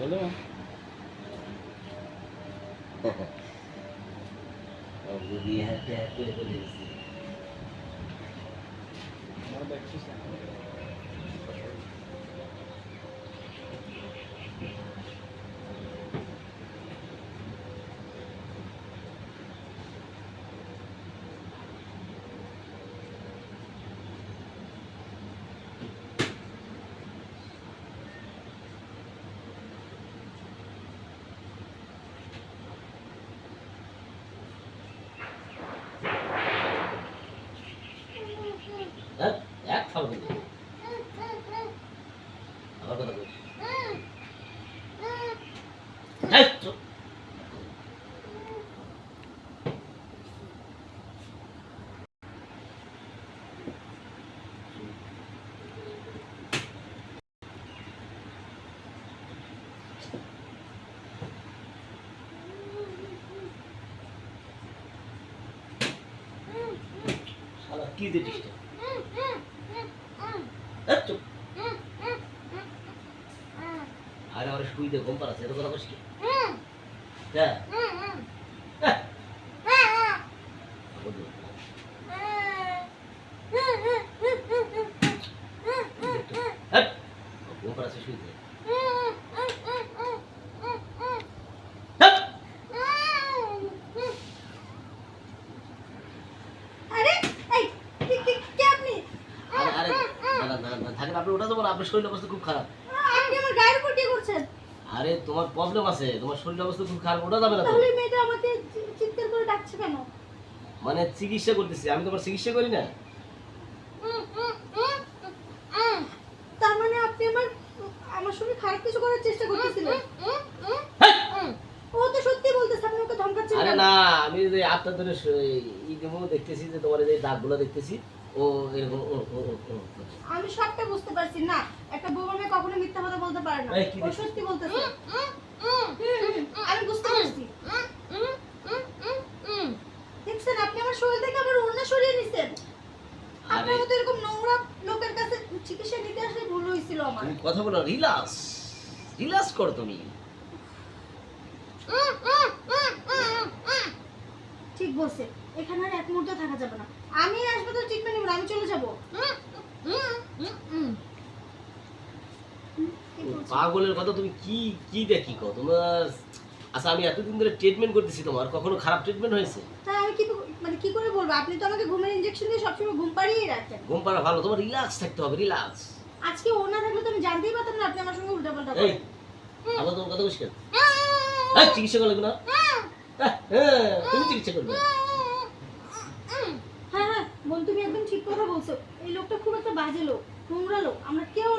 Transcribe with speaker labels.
Speaker 1: বলো।
Speaker 2: হাতে হাতে বলেছি
Speaker 1: আমার দেখছিস না
Speaker 2: হ্যাঁ এক খাব কিন্তু আমার কথা বল এই, চুপ। শালা কি দিটিস রে? এই, চুপ। আরে আমার শুইতে ঘুম পাড়াচ্ছে এত কথা কি? হ্যাঁ হ্যাঁ। হ্যাঁ। ঘুম পাড়াচ্ছে শুই দে হ্যাঁ।
Speaker 3: আরে এই কি কি কে আপনি
Speaker 2: আরে আরে না না না না থাকেন আপনি ওটা বলো আপনার শরীর অবস্থা খুব খারাপ।
Speaker 3: আপনি আমার গায়ের উপর কি করছেন?
Speaker 2: আরে তোমার প্রবলেম আছে তোমার শরীর অবস্থা খুব খারাপ ওটা যাবে না
Speaker 3: তাহলে মেয়েটা আমাকে চিৎকার করে ডাকছে কেন?
Speaker 2: মানে চিকিৎসা করতেছি আমি তোমার চিকিৎসা করি না?
Speaker 3: তার মানে আপনি আমার আমার সঙ্গে খারাপ কিছু করার চেষ্টা করতেছিলেন। ও তো
Speaker 2: আরে না আমি যে আটটা ধরে শ- ই দেবো দেখতেছি যে তোমার যে দাগগুলো দেখতেছি ও এরকম ও, ও, ও, ও, ও।
Speaker 3: আমি সবটা বুঝতে পারছি না। একটা কখনো মিথ্যা কথা বলতে পারে না। ও সত্যি বলতেছে। আমি বুঝতে পারছি। দেখছেন আপনি আমার শরীর থেকে আমার ওড়না সরিয়ে নিছেন। আপনার মতো এরকম নোংরা লোকের কাছে চিকিৎসা নিতে আসলে ভুল হয়েছিল আমার।
Speaker 2: তুমি কথা বলো রিল্যাক্স রিল্যাক্স করো তুমি।
Speaker 3: ঠিক বলছে। এখানে আর এক মুহূর্ত থাকা যাবে না। আমি হাসপাতাল ট্রিটমেন্ট নেব আমি চলে যাব।
Speaker 2: পাগলের কথা তুমি কি কি দেখি কো তোমার আচ্ছা আমি এতদিন ধরে ট্রিটমেন্ট করতেছি তোমার কখনো খারাপ ট্রিটমেন্ট হয়েছে?
Speaker 3: তা আমি কি মানে কি করে বলব? আপনি তো আমাকে ঘুমের ইনজেকশন দিয়ে সবসময় ঘুম পাড়িয়ে রাখেন।
Speaker 2: ঘুম পাড়া ভালো তোমার রিল্যাক্স থাকতে হবে রিল্যাক্স
Speaker 3: আজকে ও না থাকলে তো আমি জানতেই পারতাম না আপনি আমার সঙ্গে উল্টা পাল্টা
Speaker 2: এই আবার তোমার কথা কেন? হ্যাঁ চিকিৎসা করা লাগবে না? তুমি চিকিৎসা করবে।
Speaker 3: হ্যাঁ হ্যাঁ বোন তুমি একদম ঠিক কথা বলছো। এই লোকটা খুব একটা বাজে লোক, নোংরা লোক, আমরা কেউ